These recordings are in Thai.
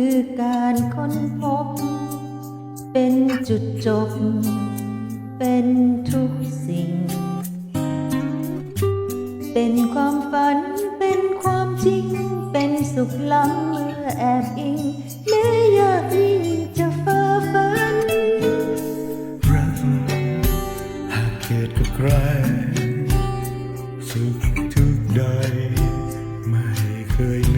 คือการค้นพบ เป็นจุดจบ เป็นทุกสิ่ง เป็นความฝัน เป็นความจริง เป็นสุขล้ำเมื่อแอบอิงแม้ยากยิ่งจะฝ่าฝัน รักหากเกิดกับใคร สุขทุกใดไม่เคย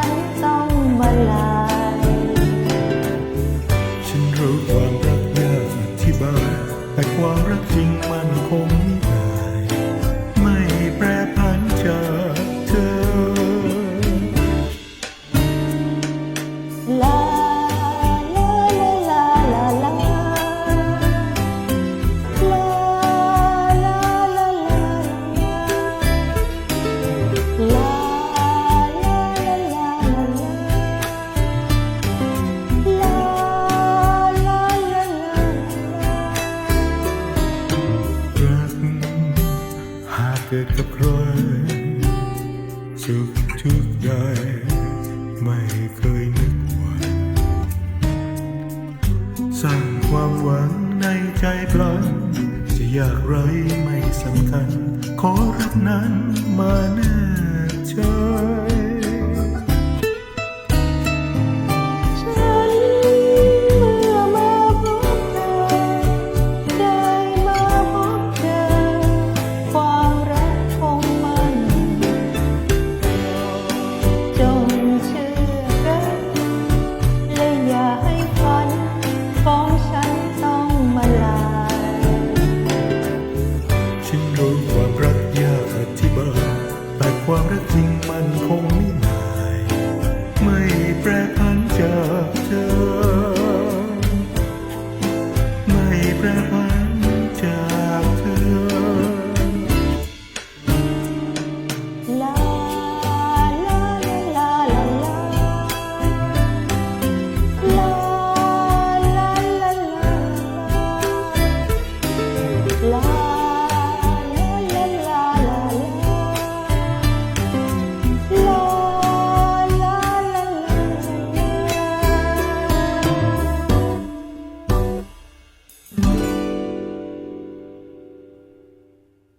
แต่ความรักจริงมันคง กับใครสุขทุกข์ใดไม่เคยนึกหวั่นสร้างความหวังในใจพลันจะอยากไรไม่สำคัญ ขอรักนั้นมาแน่ใจ what a thing